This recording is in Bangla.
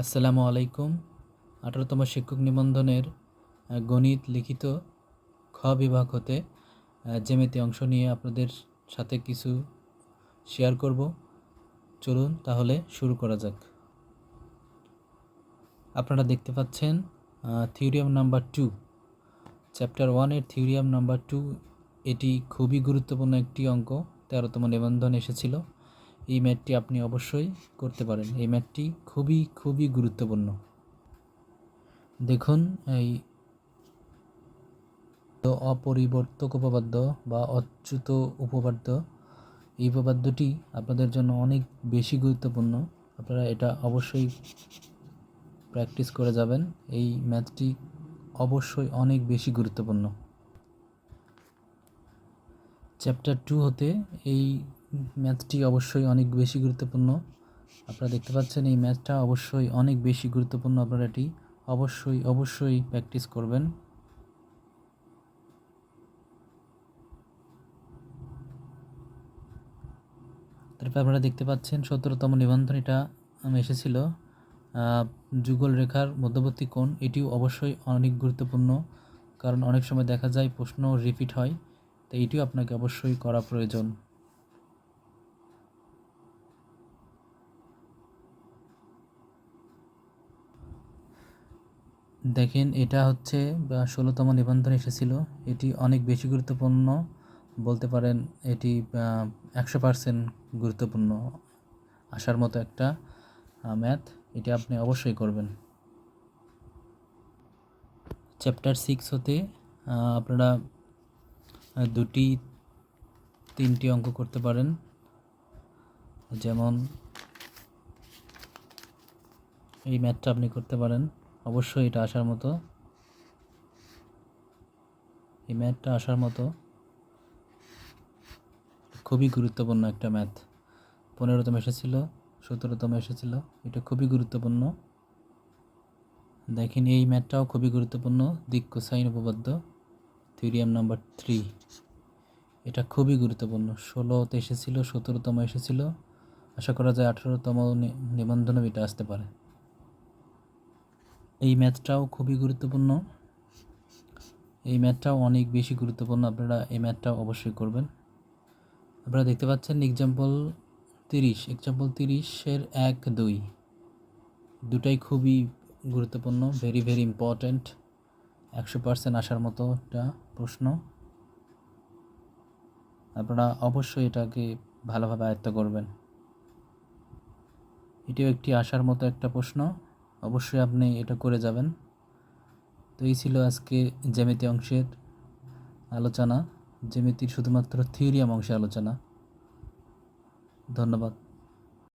আসসালামু আলাইকুম। আঠারোতম শিক্ষক নিবন্ধনের গণিত লিখিত খ বিভাগ হতে জেমেতে অংশ নিয়ে আপনাদের সাথে কিছু শেয়ার করব। চলুন তাহলে শুরু করা যাক। আপনারা দেখতে পাচ্ছেন থিওরিয়াম নাম্বার টু। চ্যাপ্টার ওয়ানের থিওরিয়াম নাম্বার টু, এটি খুবই গুরুত্বপূর্ণ একটি অঙ্ক। তেরোতম নিবন্ধন এসেছিল। এই ম্যাথটি আপনি অবশ্যই করতে পারেন। এই ম্যাথটি খুবই খুবই গুরুত্বপূর্ণ। দেখুন, এই অপরিবর্তক উপপাদ্য বা অচ্যুত উপপাদ্য, এই উপপাদ্যটি আপনাদের জন্য অনেক বেশি গুরুত্বপূর্ণ। আপনারা এটা অবশ্যই প্র্যাকটিস করে যাবেন। এই ম্যাথটি অবশ্যই অনেক বেশি গুরুত্বপূর্ণ। চ্যাপ্টার টু হতে এই ম্যাথটি অবশ্যই অনেক বেশি গুরুত্বপূর্ণ। আপনারা দেখতে পাচ্ছেন এই ম্যাথটা অবশ্যই অনেক বেশি গুরুত্বপূর্ণ আপনারা এটি অবশ্যই অবশ্যই প্র্যাকটিস করবেন। তারপর আপনারা দেখতে পাচ্ছেন সতেরোতম নিবন্ধন এটা এসেছিল। যুগল রেখার মধ্যবর্তী কোণ, এটিও অবশ্যই অনেক গুরুত্বপূর্ণ। কারণ অনেক সময় দেখা যায় প্রশ্ন রিপিট হয় তো এটিও আপনাকে অবশ্যই করা প্রয়োজন। দেখেন, এটা হচ্ছে ষোলোতম নিবন্ধন এসেছিল। এটি অনেক বেশি গুরুত্বপূর্ণ বলতে পারেন, এটি একশো পার্সেন্ট গুরুত্বপূর্ণ আসার মতো একটা ম্যাথ এটি আপনি অবশ্যই করবেন। চ্যাপ্টার সিক্স হতে আপনারা দুটি, তিনটি অঙ্ক করতে পারেন। যেমন, এই ম্যাথটা আপনি করতে পারেন। অবশ্যই এটা আসার মতো। এই ম্যাথটা আসার মতো। খুবই গুরুত্বপূর্ণ একটা ম্যাথ। পনেরোতম এসেছিল, সতেরোতম এসেছিল, এটা খুবই গুরুত্বপূর্ণ। দেখেন, এই ম্যাথটাও খুবই গুরুত্বপূর্ণ। দিক কোসাইন উপপাদ্য, থিওরিয়াম নাম্বার থ্রি। এটা খুবই গুরুত্বপূর্ণ। ষোলোতে এসেছিল, সতেরোতম এসেছিল। আশা করা যায় আঠারোতম নিবন্ধনও এটা আসতে পারে। এই ম্যাথটাও খুবই গুরুত্বপূর্ণ। এই ম্যাথটাও অনেক বেশি গুরুত্বপূর্ণ আপনারা এই ম্যাথটাও অবশ্যই করবেন। আপনারা দেখতে পাচ্ছেন এক্সাম্পল তিরিশ এক্সাম্পল তিরিশের এক, দুই। দুটাই খুবই গুরুত্বপূর্ণ ভেরি ভেরি ইম্পর্ট্যান্ট একশো পার্সেন্ট আসার মতো একটা প্রশ্ন। আপনারা অবশ্যই এটাকে ভালোভাবে আয়ত্ত করবেন। এটিও একটি আসার মতো একটা প্রশ্ন। অবশ্যই আপনি এটা করে যাবেন। তো এই ছিল আজকে জ্যামিতি অংশের আলোচনা। জ্যামিতির শুধুমাত্র থিওরিয়াম অংশে আলোচনা। ধন্যবাদ।